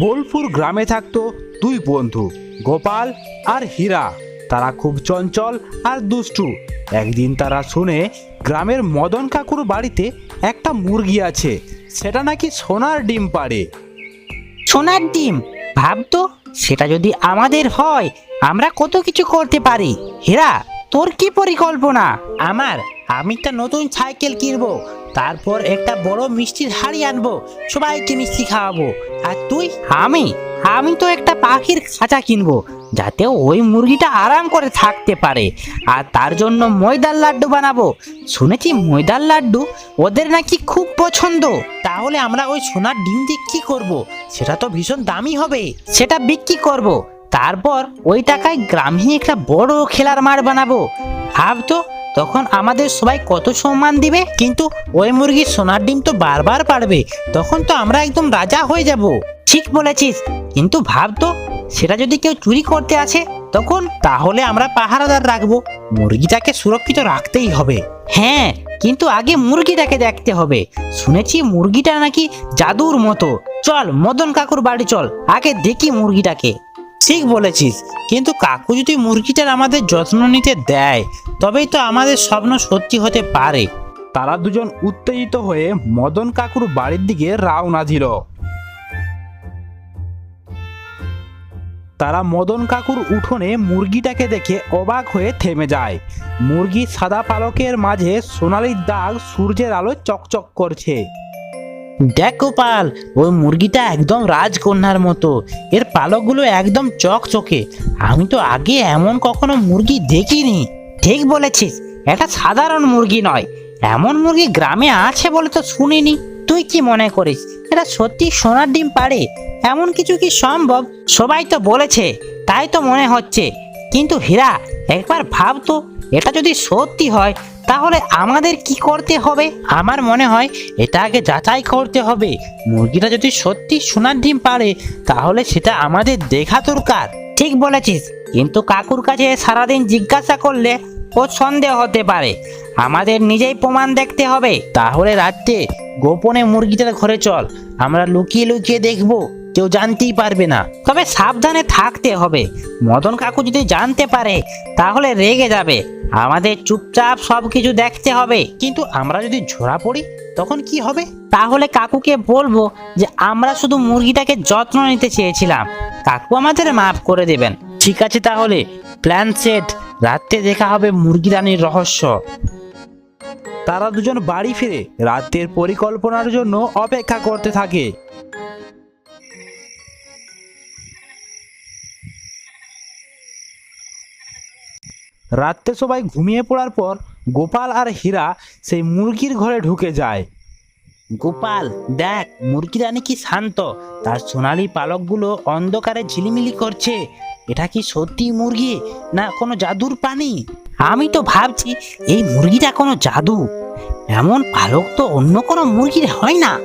বোলপুর গ্রামে থাকতো দুই বন্ধু গোপাল আর হীরা। তারা খুব চঞ্চল আর দুষ্টু। একদিন তারা শুনে গ্রামের মদন কাকুর বাড়িতে একটা মুরগি আছে সেটা নাকি সোনার ডিম পাড়ে। সোনার ডিম? ভাবতো সেটা যদি আমাদের হয় আমরা কত কিছু করতে পারি। হীরা তোর কি পরিকল্পনা? আমার আমি একটা নতুন সাইকেল কিনবো। তারপর একটা বড় মিষ্টির হাড়ি আনব, সবাইকে মিষ্টি খাওয়াবো। আর তুই? আমি? আমি তো একটা পাখির খাঁচা কিনবো, যাতে ওই মুরগিটা আরাম করে থাকতে পারে। আর তার জন্য ময়দার লাড্ডু বানাবো। শুনেছি ময়দার লাড্ডু ওদের নাকি খুব পছন্দ। তাহলে আমরা ওই সোনার ডিম দিয়ে কি করব? সেটা তো ভীষণ দামি হবে। সেটা বিক্রি করব। তারপর ওই টাকায় গ্রামে একটা বড় খেলার মাঠ বানাবো। ভাবতো তখন আমাদের সবাই কত সম্মান দিবে? কিন্তু ওই মুরগির সোনার ডিম তো বারবার পারবে। তখন তো আমরা একদম রাজা হয়ে যাব। ঠিক বলেছিস। কিন্তু ভাবতো সেটা যদি কেউ চুরি করতে আসে, তখন তাহলে আমরা পাহারাদার রাখব। মুরগিটাকে সুরক্ষিত রাখতেই হবে। হ্যাঁ কিন্তু আগে মুরগিটাকে দেখতে হবে। শুনেছি মুরগিটা নাকি জাদুর মতো। চল, মদন কাকুর বাড়ি চল। আগে দেখি মুরগিটাকে। ঠিক বলেছিস। কিন্তু কাকু যদি মুরগিটার আমাদের যত্ন নিতে দেয়, তবেই তো আমাদের স্বপ্ন সত্যি হতে পারে। তারা দুজন উত্তেজিত হয়ে মদন কাকুর বাড়ির দিকে রওনা দিল। তারা মদন কাকুর উঠোনে মুরগিটাকে দেখে অবাক হয়ে থেমে যায়। মুরগি সাদা পালকের মাঝে সোনালি দাগ সূর্যের আলো চকচক করছে। দেখ গোপাল ওই মুরগিটা একদম রাজকন্যার মতো। এর পালকগুলো একদম চকচকে। আমি তো আগে এমন কখনো মুরগি দেখিনি। ঠিক বলেছিস, এটা সাধারণ মুরগি নয়। এমন মুরগি গ্রামে আছে বলে তো শুনিনি। তুই কি মনে করিস, এটা সত্যি সোনার ডিম পারে এমন কিছু কি সম্ভব? সবাই তো বলেছে, তাই তো মনে হচ্ছে। কিন্তু হীরা, একবার ভাবতো এটা যদি সত্যি হয় তাহলে আমাদের কি করতে হবে? আমার মনে হয় এটা আগে যাচাই করতে হবে। মুরগিটা যদি সত্যি সোনার ডিম পারে তাহলে সেটা আমাদের দেখা দরকার। ঠিক বলেছিস। কিন্তু কাকুর কাছে সারাদিন জিজ্ঞাসা করলে ও সন্দেহ হতে পারে। আমাদের নিজেই প্রমাণ দেখতে হবে। তাহলে রাত্রে গোপনে মুরগিটার ঘরে চল। আমরা লুকিয়ে লুকিয়ে দেখব। কেউ জানতেই পারবে না। তবে সাবধানে থাকতে হবে। মদন কাকু যদি জানতে পারে, তাহলে রেগে যাবে। আমাদের চুপচাপ সব কিছু দেখতে হবে। কিন্তু আমরা যদি ঝরা পড়ি তখন কি হবে? তাহলে কাকুকে বলব যে আমরা শুধু মুরগিটাকে যত্ন নিতে চেয়েছিলাম। কাকু আমাদের মাফ করে দেবেন। ঠিক আছে তাহলে প্ল্যান সেট। রাত্রে দেখা হবে মুরগি রানীর রহস্য। তারা দুজন বাড়ি ফিরে রাতের পরিকল্পনার জন্য অপেক্ষা করতে থাকে। রাত্রে সবাই ঘুমিয়ে পড়ার পর গোপাল আর হীরা সেই মুরগির ঘরে ঢুকে যায়। গোপাল, দেখ মুরগি রানী কি শান্ত। তার সোনালি পালকগুলো অন্ধকারে ঝিলিমিলি করছে। এটা কি সত্যি মুরগি, না কোনো জাদুর প্রাণী? আমি তো ভাবছি, এই মুরগিটা কোনো জাদু। এমন পালক তো অন্য কোনো মুরগির হয় না।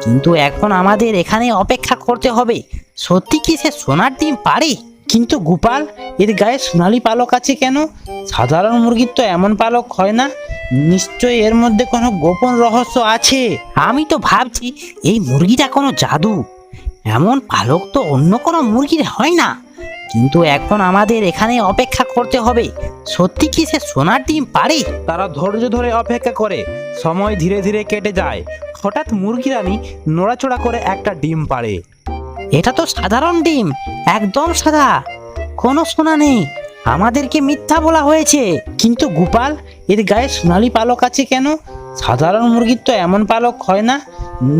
কিন্তু এখন আমাদের এখানে অপেক্ষা করতে হবে। সত্যি কি সে সোনার ডিম পারে কিন্তু গোপাল, এর গায়ে সোনালি পালক আছে কেন? সাধারণ মুরগির তো এমন পালক হয় না। নিশ্চয়ই এর মধ্যে কোনো গোপন রহস্য আছে। আমি তো ভাবছি, এই মুরগিটা কোনো জাদু। এমন পালক তো অন্য কোনো মুরগির হয় না। কিন্তু এখন আমাদের এখানে অপেক্ষা করতে হবে। সত্যি কি সে সোনার ডিম পারে? তারা ধৈর্য ধরে অপেক্ষা করে। সময় ধীরে ধীরে কেটে যায়। হঠাৎ মুরগি রানী নড়াচড়া করে একটা ডিম পাড়ে। এটা তো সাধারণ ডিম, একদম সাদা। কোনো সোনা নেই, আমাদেরকে মিথ্যা বলা হয়েছে। কিন্তু গোপাল, এর গায়ে সোনালি পালক আছে কেন? সাধারণ মুরগির তো এমন পালক হয় না,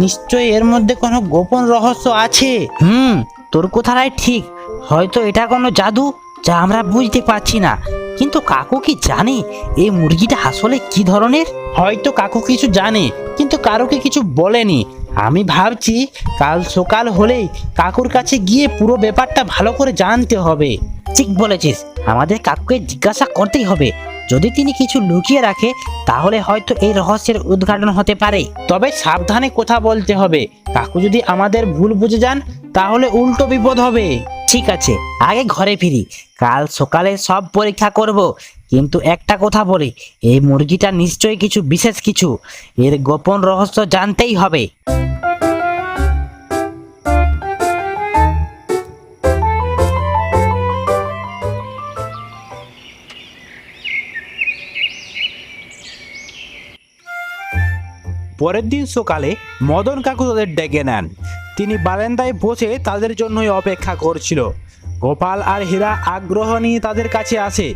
নিশ্চয়ই এর মধ্যে কোনো গোপন রহস্য আছে। হুম, তোর কথাটাই ঠিক, হয়তো এটা কোনো জাদু যা আমরা বুঝতে পারছি না। কিন্তু কাকু কি জানে, এই মুরগিটা আসলে কি ধরনের? হয়তো কাকু কিছু জানে, কিন্তু কারোকে কিছু বলেনি। আমি ভাবছি কাল সকাল হলেই কাকুর কাছে গিয়ে পুরো ব্যাপারটা ভালো করে জানতে হবে। ঠিক বলেছিস, আমাদের কাকুকে জিজ্ঞাসা করতেই হবে। যদি তিনি কিছু লুকিয়ে রাখে, তাহলে হয়তো এই রহস্যের উদ্ঘাটন হতে পারে। তবে সাবধানে কথা বলতে হবে। কাকু যদি আমাদের ভুল বুঝে যান তাহলে উল্টো বিপদ হবে। ঠিক আছে, আগে ঘরে ফিরি। কাল সকালে সব পরীক্ষা করব। কিন্তু একটা কথা বলি, এই মুরগিটা নিশ্চয়ই কিছু, বিশেষ কিছু। এর গোপন রহস্য জানতেই হবে। পরের দিন সকালে মদন কাকু তাদের ডেকে নেন। তিনি বারান্দায় বসে তাদের জন্যই অপেক্ষা করছিল। গোপাল আর হীরা আগ্রহ নিয়ে তাদের কাছে আসে।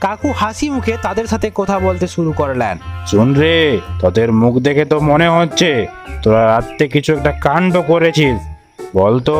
কাকু হাসি মুখে তাদের সাথে কথা বলতে শুরু করলেন। শুন রে তোদের মুখ দেখে তো মনে হচ্ছে তোরা রাত্রে কিছু একটা কাণ্ড করেছিস। বলতো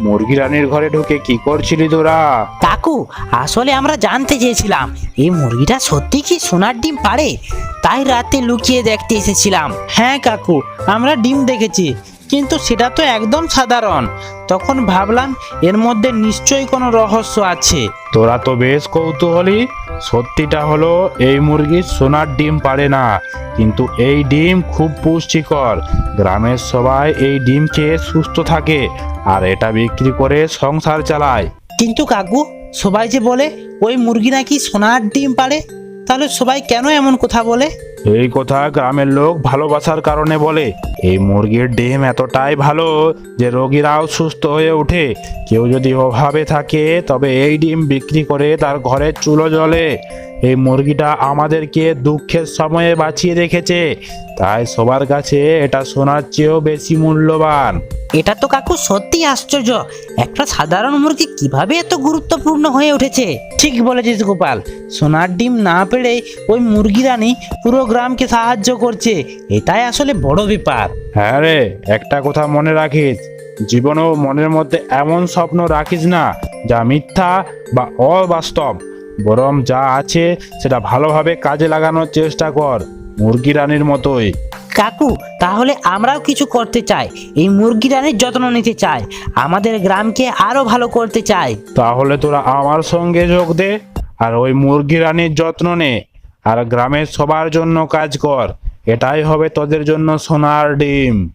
মুরগি রানীর ঘরে ঢুকে কি করছিলি তোরা? কাকু আসলে আমরা জানতে চেয়েছিলাম এই মুরগিটা সত্যি কি সোনার ডিম পারে তাই রাতে লুকিয়ে দেখতে এসেছিলাম। হ্যাঁ কাকু আমরা ডিম দেখেছি। কিন্তু সেটা তো একদম সাধারণ। তখন ভাবলাম এর মধ্যে নিশ্চয়ই কোনো রহস্য আছে। তোরা তো বেশ কৌতূহলী। সত্যিটা হলো এই মুরগি সোনার ডিম পারে না। কিন্তু এই ডিম খুব পুষ্টিকর। গ্রামের সবাই এই ডিম খেয়ে সুস্থ থাকে আর এটা বিক্রি করে সংসার চালায়। কিন্তু কাকু সবাই যে বলে ওই মুরগি নাকি সোনার ডিম পারে? তাহলে সবাই কেন এমন কথা বলে? এই কথা গ্রামের লোক ভালোবাসার কারণে বলে, এই মুরগির ডিম এতটাই ভালো যে রোগীরাও সুস্থ হয়ে ওঠে। কেউ যদি অভাবে থাকে, তবে এই ডিম বিক্রি করে তার ঘরের চুলো জ্বলে। এই মুরগিটা আমাদেরকে দুঃখের সময়ে বাঁচিয়ে রেখেছে। তাই সবার কাছে এটা সোনার চেয়েও বেশি মূল্যবান। এটা তো কাকু সত্যি আশ্চর্য। একটা সাধারণ মুরগি কীভাবে এত গুরুত্বপূর্ণ হয়ে উঠেছে? ঠিক বলেছিস গোপাল। সোনার ডিম না পেড়ে ওই মুরগি রানী পুরো গ্রামকে সাহায্য করছে। এটাই আসলে বড় ব্যাপার। হ্যাঁ রে একটা কথা মনে রাখিস। জীবনেও মনের মধ্যে এমন স্বপ্ন রাখিস না যা মিথ্যা বা অবাস্তব। বরং যা আছে সেটা ভালোভাবে কাজে লাগানোর চেষ্টা কর মুরগি রানীর মতোই। কাকু তাহলে আমরাও কিছু করতে চাই। এই মুরগি রানীর যত্ন নিতে চাই। আমাদের গ্রামকে আরও ভালো করতে চাই। তাহলে তোরা আমার সঙ্গে যোগ দে আর ওই মুরগি রানীর যত্ন নে আর গ্রামের সবার জন্য কাজ কর। এটাই হবে তোদের জন্য সোনার ডিম।